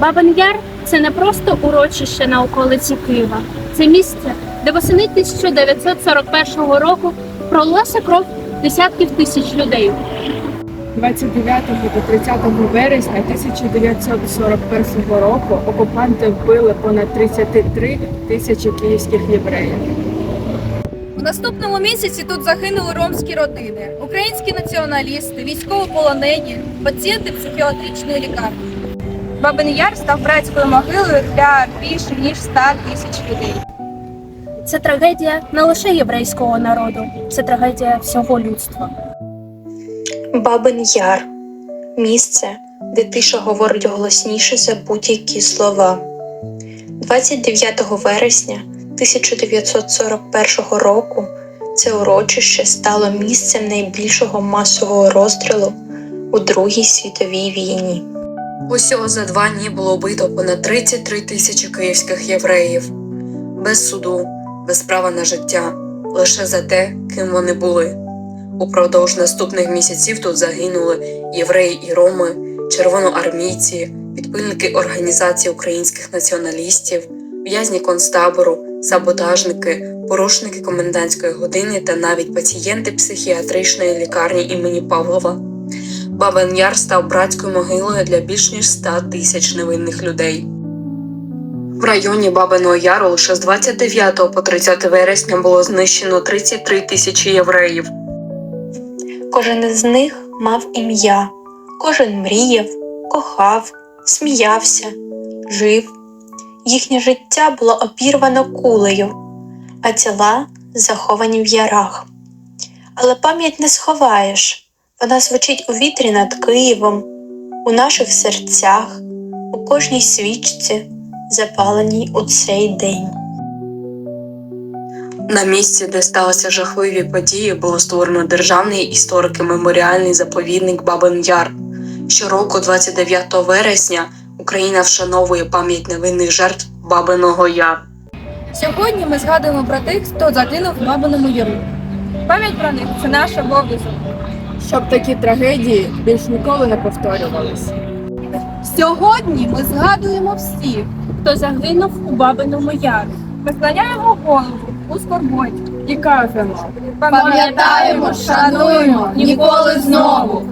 Бабин Яр це не просто урочище на околиці Києва. Це місце, де восени 1941 року пролилася кров десятків тисяч людей. 29 та 30 вересня 1941 року окупанти вбили понад 33 тисячі київських євреїв. У наступному місяці тут загинули ромські родини, українські націоналісти, військовополонені, пацієнти психіатричної лікарні. Бабин Яр став братською могилою для більше ніж 100 тисяч людей. Це трагедія не лише єврейського народу, це трагедія всього людства. Бабин Яр місце, де тиша говорить голосніше за будь-які слова. 29 вересня 1941 року це урочище стало місцем найбільшого масового розстрілу у Другій світовій війні. Усього за два дні було вбито понад 33 тисячі київських євреїв. Без суду, без права на життя, лише за те, ким вони були. Упродовж наступних місяців тут загинули євреї і роми, червоноармійці, підпильники організації українських націоналістів, в'язні концтабору, саботажники, порушники комендантської години та навіть пацієнти психіатричної лікарні імені Павлова. Бабин Яр став братською могилою для більш ніж 100 тисяч невинних людей. В районі Бабиного Яру лише з 29 по 30 вересня було знищено 33 тисячі євреїв. Кожен із них мав ім'я, кожен мріяв, кохав, сміявся, жив. Їхнє життя було обірвано кулею, а тіла заховані в ярах. Але пам'ять не сховаєш, вона звучить у вітрі над Києвом, у наших серцях, у кожній свічці, запаленій у цей день. На місці, де сталися жахливі події, було створено державний історико-меморіальний заповідник Бабин Яр. Щороку, 29 вересня, Україна вшановує пам'ять невинних жертв Бабиного Яру. Сьогодні ми згадуємо про тих, хто загинув в Бабиному Яру. Пам'ять про них це наш обов'язок. Щоб такі трагедії більш ніколи не повторювалися. Сьогодні ми згадуємо всіх, Хто загинув у Бабиному Яру. ми голову у скорботі. І кажемо, Пам'ятаємо, шануємо, ніколи знову.